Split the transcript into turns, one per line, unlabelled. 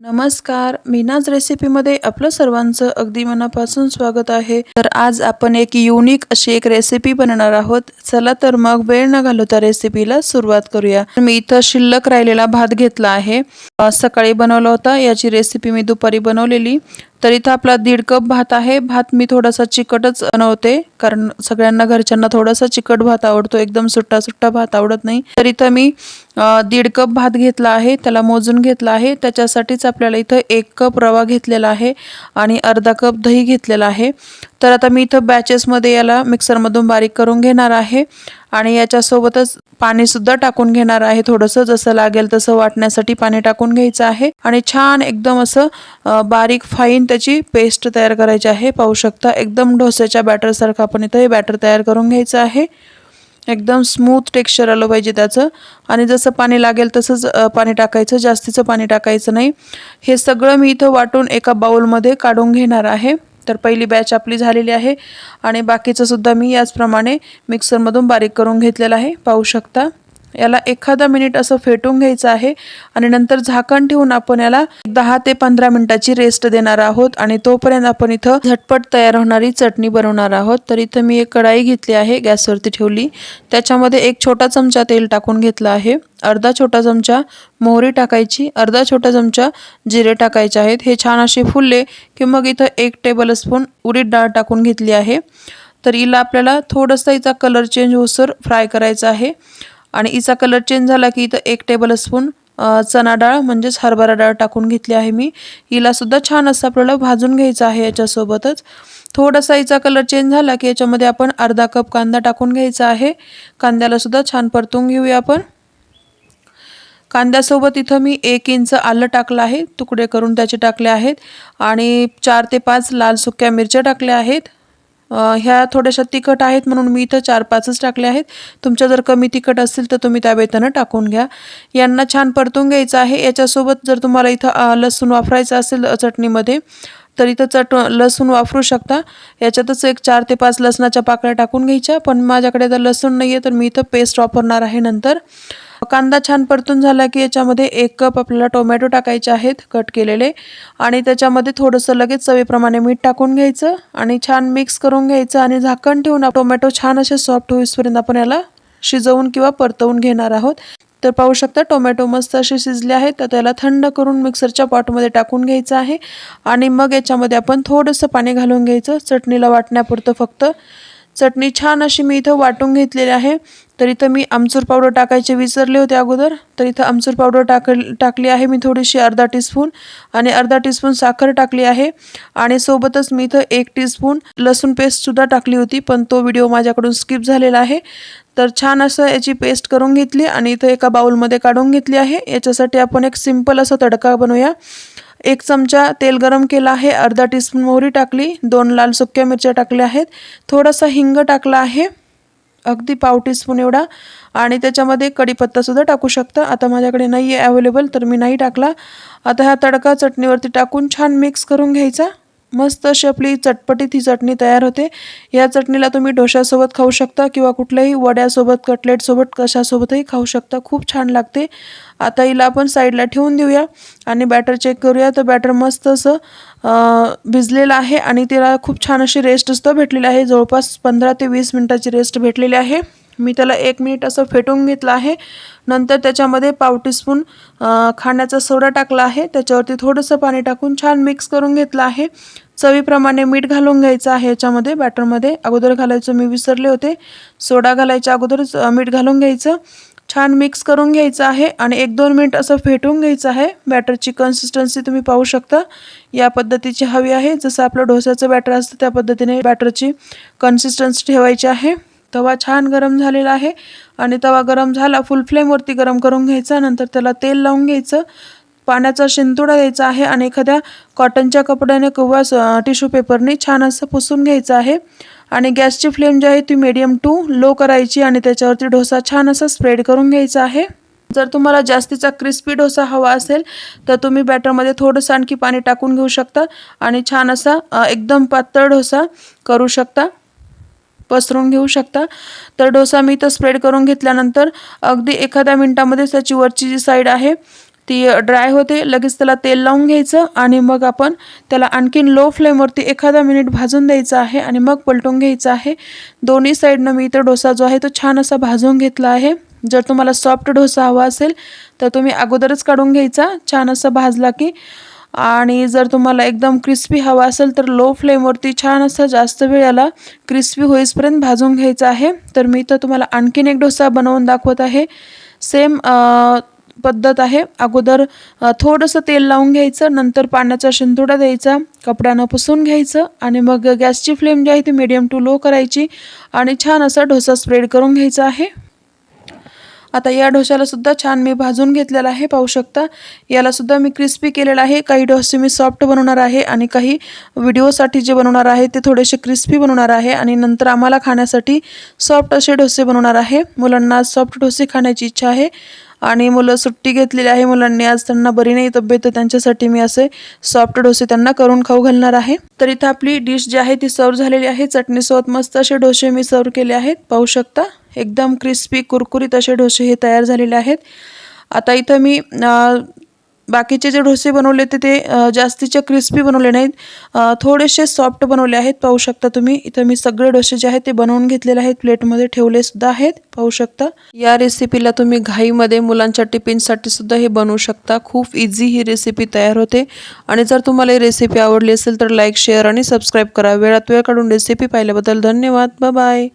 नमस्कार मीनाज रेसिपीमध्ये आपलं सर्वांचं अगदी मनापासून स्वागत आहे. तर आज आपण एक युनिक अशी एक रेसिपी बनवणार आहोत. चला तर मग वेळ न घालवता रेसिपीला सुरुवात करूया. मी इथं शिल्लक राहिलेला भात घेतला आहे. सकाळी बनवला होता याची रेसिपी मी दुपारी बनवलेली. तर इथं आपला दीड कप भात आहे. भात मी थोडासा चिकटच बनवते कारण सगळ्यांना घरच्यांना थोडासा चिकट भात आवडतो. एकदम सुट्टा सुट्टा भात आवडत नाही. तर इथं मी दीड कप भात घेतला आहे. त्याला मोजून घेतला आहे. त्याच्यासाठीच आपल्याला इथं एक कप रवा घेतलेला आहे आणि अर्धा कप दही घेतलेला आहे. तर आता मी इथं बॅचेसमध्ये याला मिक्सरमधून बारीक करून घेणार आहे. आणि याच्यासोबतच पाणीसुद्धा टाकून घेणार आहे. थोडंसं जसं लागेल तसं वाटण्यासाठी पाणी टाकून घ्यायचं आहे. आणि छान एकदम असं बारीक फाईन त्याची पेस्ट तयार करायची आहे. पाहू शकता एकदम डोस्याच्या बॅटरसारखं आपण इथं हे बॅटर तयार करून घ्यायचं आहे. एकदम स्मूथ टेक्स्चर आलं पाहिजे त्याचं. आणि जसं पाणी लागेल तसंच पाणी टाकायचं. जास्तीचं पाणी टाकायचं नाही. हे सगळं मी इथं वाटून एका बाउलमध्ये काढून घेणार आहे. तर पहिली बॅच आपली झालेली आहे. आणि बाकीचं सुद्धा मी याचप्रमाणे मिक्सरमधून बारीक करून घेतलेलं आहे. पाहू शकता. याला एखादा मिनिट असं फेटून घ्यायचं आहे आणि नंतर झाकण ठेवून आपण याला दहा ते पंधरा मिनिटाची रेस्ट देणार आहोत आणि तोपर्यंत आपण इथं झटपट तयार होणारी चटणी बनवणार आहोत. तर इथं मी एक कढाई घेतली आहे गॅसवरती ठेवली. त्याच्यामध्ये एक छोटा चमचा तेल टाकून घेतला आहे. अर्धा छोटा चमचा मोहरी टाकायची अर्धा छोटा चमचा जिरे टाकायचे आहेत. हे छान असे फुलले की मग इथं एक टेबल स्पून उडीद डाळ टाकून घेतली आहे. तर हिला आपल्याला थोडंसं हिचा कलर चेंज होसर फ्राय करायचा आहे. आणि इचा कलर चेंज झाला की इथं एक टेबल स्पून चना डाळ म्हणजेच हरभरा डाळ टाकून घेतली आहे मी. हिलासुद्धा छान असं आपल्याला भाजून घ्यायचं आहे याच्यासोबतच. थोडासा हिचा कलर चेंज झाला की याच्यामध्ये आपण अर्धा कप कांदा टाकून घ्यायचा आहे. कांद्यालासुद्धा छान परतून घेऊया आपण. कांद्यासोबत इथं मी एक इंच आलं टाकलं आहे. तुकडे करून त्याचे टाकले आहेत. आणि चार ते पाच लाल सुक्या मिरच्या टाकल्या आहेत. ह्या थोड्याशा तिखट आहेत म्हणून मी इथं चार पाचच टाकले आहेत. तुमच्या जर कमी तिखट असतील तर तुम्ही त्या बेतानं टाकून घ्या. यांना छान परतून घ्यायचं आहे. याच्यासोबत जर तुम्हाला इथं लसूण वापरायचं असेल चटणीमध्ये तर इथं चट लसूण वापरू शकता. याच्यातच एक चार ते पाच लसणाच्या पाकळ्या टाकून घ्यायच्या. पण माझ्याकडे तर लसूण नाही आहे तर मी इथं पेस्ट वापरणार आहे नंतर. कांदा छान परतून झाला की याच्यामध्ये एक कप आपल्याला टोमॅटो टाकायचे आहेत कट केलेले. आणि त्याच्यामध्ये थोडंसं लगेच चवीप्रमाणे मीठ टाकून घ्यायचं आणि छान मिक्स करून घ्यायचं आणि झाकण ठेवून टोमॅटो छान असे सॉफ्ट होईपर्यंत आपण याला शिजवून किंवा परतवून घेणार आहोत. तर पाहू शकता टोमॅटो मस्त असे शिजले आहेत. तर त्याला थंड करून मिक्सरच्या पॉटमध्ये टाकून घ्यायचं आहे. आणि मग याच्यामध्ये आपण थोडंसं पाणी घालून घ्यायचं. चटणीला वाटण्यापुरतं फक्त. चटणी छान अशी मी इथं वाटून घेतलेली आहे. तर इथं मी आमचूर पावडर टाकायचे विसरले होते अगोदर. तर इथं आमचूर पावडर टाक टाकली आहे मी थोडीशी अर्धा टीस्पून आणि अर्धा टीस्पून साखर टाकली आहे. आणि सोबतच मी इथं एक टीस्पून लसूण पेस्टसुद्धा टाकली होती पण तो व्हिडिओ माझ्याकडून स्किप झालेला आहे. तर छान असं याची पेस्ट करून घेतली आणि इथं एका बाउलमध्ये काढून घेतली आहे. याच्यासाठी आपण एक सिंपल असा तडका बनवूया. एक चमचा तेल गरम केला आहे. अर्धा टीस्पून मोहरी टाकली. दोन लाल सुक्या मिरच्या टाकल्या आहेत. थोडासा हिंग टाकला आहे. अगदी पाव टीस्पून एवढा. आणि त्याच्यामध्ये कढीपत्तासुद्धा टाकू शकता. आता माझ्याकडे नाही आहे अवेलेबल तर मी नाही टाकला. आता हा तडका चटणीवरती टाकून छान मिक्स करून घ्यायचा. मस्त अशी आपली चटपटीत ही चटणी तयार होते. या चटणीला तुम्ही डोश्यासोबत खाऊ शकता किंवा कुठल्याही वड्यासोबत कटलेटसोबत कशासोबतही खाऊ शकता. खूप छान लागते. आता हिला आपण साईडला ठेवून देऊया आणि बॅटर चेक करूया. तर बॅटर मस्त असं भिजलेलं आहे आणि तिला खूप छान अशी रेस्टसुद्धा भेटलेली आहे. जवळपास पंधरा ते वीस मिनटाची रेस्ट भेटलेली आहे. मी त्याला एक मिनिट असं फेटून घेतलं आहे. नंतर त्याच्यामध्ये पाव टीस्पून खाण्याचा सोडा टाकला आहे. त्याच्यावरती थोडंसं पाणी टाकून छान मिक्स करून घेतलं आहे. चवीप्रमाणे मीठ घालून घ्यायचं आहे याच्यामध्ये. बॅटरमध्ये अगोदर घालायचं मी विसरले होते. सोडा घालायच्या अगोदरच मीठ घालून घ्यायचं. छान मिक्स करून घ्यायचं आहे आणि एक दोन मिनिट असं फेटून घ्यायचं आहे. बॅटरची कन्सिस्टन्सी तुम्ही पाहू शकता. या पद्धतीची हवी आहे. जसं आपलं डोस्याचं बॅटर असतं त्या पद्धतीने बॅटरची कन्सिस्टन्सी ठेवायची आहे. तवा छान गरम झालेला आहे. आणि तवा गरम झाला फुल फ्लेमवरती गरम करून घ्यायचा नंतर त्याला तेल लावून घ्यायचं. पाण्याचा शिंतोडा द्यायचा आहे आणि एखाद्या कॉटनच्या कपड्याने किंवा टिश्यू पेपरने छान असं पुसून घ्यायचं आहे. आणि गॅसची फ्लेम जी आहे ती मीडियम टू लो करायची आणि त्याच्यावरती डोसा छान असा स्प्रेड करून घ्यायचा आहे. जर तुम्हाला जास्तीचा क्रिस्पी डोसा हवा असेल तर तुम्ही बॅटरमध्ये थोडंसं आणखी पाणी टाकून घेऊ शकता आणि छान असा एकदम पातळ डोसा करू शकता. पसरून घेऊ शकता. तर डोसा मी इथं स्प्रेड करून घेतल्यानंतर अगदी एखाद्या मिनटामध्ये त्याची वरची जी साईड आहे ती ड्राय होते. लगेच त्याला तेल लावून घ्यायचं आणि मग आपण त्याला आणखीन लो फ्लेमवरती एखादा मिनिट भाजून द्यायचं आहे आणि मग पलटून घ्यायचं आहे. दोन्ही साईडनं मी इथं डोसा जो आहे तो छान असा भाजून घेतला आहे. जर तुम्हाला सॉफ्ट डोसा हवा असेल तर तुम्ही अगोदरच काढून घ्यायचा. छान असा भाजला की आणि जर तुम्हाला एकदम क्रिस्पी हवा असेल तर लो फ्लेमवरती छान असं जास्त वेळ याला क्रिस्पी होईसपर्यंत भाजून घ्यायचं आहे. तर मी तर तुम्हाला आणखीन एक डोसा बनवून दाखवत आहे. सेम पद्धत आहे. अगोदर थोडंसं तेल लावून घ्यायचं नंतर पाण्याचा शिंतोडा द्यायचा कपड्यानं पुसून घ्यायचं आणि मग गॅसची फ्लेम जी आहे ती मीडियम टू लो करायची आणि छान असा डोसा स्प्रेड करून घ्यायचा आहे. आता या डोश्याला सुद्धा छान मी भाजून घेतलेला आहे पाहू शकता. याला सुद्धा मी क्रिस्पी केलेला आहे. काही डोसे मी सॉफ्ट बनवणार आहे आणि काही व्हिडिओसाठी जे बनवणार आहे ते थोडेसे क्रिस्पी बनवणार आहे आणि नंतर आम्हाला खाण्यासाठी सॉफ्ट असे डोसे बनवणार आहे. मुलांना सॉफ्ट डोसे खाण्याची इच्छा आहे आणि मुलं सुट्टी घेतलेली आहे. मुलांनी आज त्यांना बरी नाही तब्येत त्यांच्यासाठी मी असे सॉफ्ट डोसे त्यांना करून खाऊ घालणार आहे. तर इथं आपली डिश जी आहे ती सर्व झालेली आहे. चटणीसोबत मस्त असे डोसे मी सर्व केले आहेत. पाहू शकता. एकदम क्रिस्पी कुरकुरीत असे डोसे हे तयार झालेले आहेत. आता इथं मी बाकीचे जे डोसे बनवले होते ते जास्तीचे क्रिस्पी बनवले नाहीत. थोडेसे सॉफ्ट बनवले आहेत पाहू शकता तुम्ही. इथं मी सगळे डोसे जे आहेत ते बनवून घेतलेले आहेत. प्लेटमध्ये ठेवले सुद्धा आहेत पाहू शकता. या रेसिपीला तुम्ही घाईमध्ये मुलांच्या टिफिनसाठी सुद्धा हे बनवू शकता. खूप इझी ही रेसिपी तयार होते. आणि जर तुम्हाला ही रेसिपी आवडली असेल तर लाईक शेअर आणि सबस्क्राईब करा. वेळात वेळ काढून रेसिपी पाहिल्याबद्दल धन्यवाद. बाय